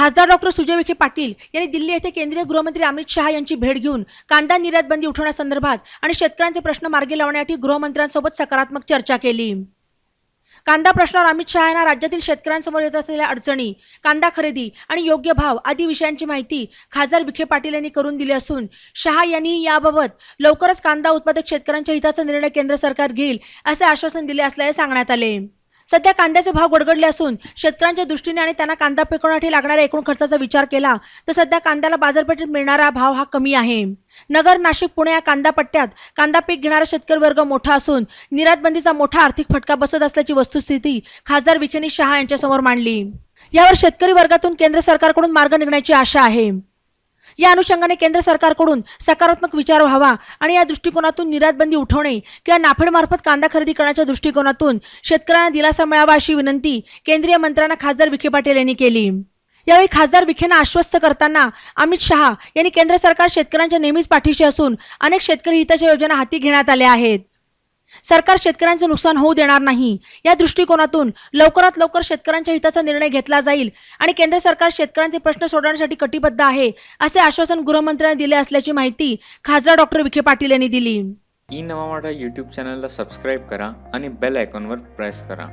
खासदार डॉक्टर सुजय विखे पाटील यांनी दिल्ली येथे केंद्रीय गृहमंत्री अमित शहा यांची भेट घेऊन कांदा निर्यात बंदी उठवण्यासंदर्भात आणि शेतकऱ्यांचे प्रश्न मार्गी लावण्यासाठी गृहमंत्र्यांसोबत सकारात्मक चर्चा केली. कांदा प्रश्नावर अमित शहा यांना राज्यातील शेतकऱ्यांसमोर येत असलेल्या अडचणी कांदा खरेदी आणि योग्य भाव आदी विषयांची माहिती खासदार विखे पाटील यांनी करून दिली असून शहा यांनी याबाबत लवकरच कांदा उत्पादक शेतकऱ्यांच्या हिताचा निर्णय केंद्र सरकार घेईल असे आश्वासन दिले असल्याचे सांगण्यात आले. सध्या कांद्याचे भाव गडगडले असून शेतकऱ्यांच्या दृष्टीने आणि त्यांना कांदा पिकवण्यासाठी लागणाऱ्या एकूण खर्चाचा विचार केला तर सध्या कांद्याला बाजारपेठेत मिळणारा भाव हा कमी आहे. नगर नाशिक पुणे या कांदा पट्ट्यात कांदा पीक घेणारा शेतकरी वर्ग मोठा असून निर्यातबंदीचा मोठा आर्थिक फटका बसत असल्याची वस्तुस्थिती खासदार विखेनी शहा यांच्यासमोर मांडली. यावर शेतकरी वर्गातून केंद्र सरकारकडून मार्ग निघण्याची आशा आहे. या अनुषंगाने केंद्र सरकारकडून सकारात्मक विचार व्हावा आणि या दृष्टिकोनातून निर्यातबंदी उठवणे किंवा नाफेडमार्फत कांदा खरेदी करण्याच्या दृष्टिकोनातून शेतकऱ्यांना दिलासा मिळावा अशी विनंती केंद्रीय मंत्र्यांना खासदार विखे पाटील यांनी केली. यावेळी खासदार विखेंना आश्वस्त करताना अमित शहा यांनी केंद्र सरकार शेतकऱ्यांच्या नेहमीच पाठीशी असून अनेक शेतकरी हिताच्या योजना हाती घेण्यात आल्या आहेत. सरकार शेतकऱ्यांचे नुकसान होऊ देणार नाही. या दृष्टिकोनातून लवकरात लवकर शेतकऱ्यांच्या हिताचा निर्णय घेतला जाईल आणि केंद्र सरकार शेतकऱ्यांचे प्रश्न सोडवण्यासाठी कटिबद्ध आहे असे आश्वासन गृहमंत्र्यांनी दिले असल्याची माहिती खासदार डॉक्टर विखे पाटील यांनी दिली. ई नवा यूट्यूब चॅनलला सबस्क्राईब करा आणि बेल आयकॉनवर प्रेस करा.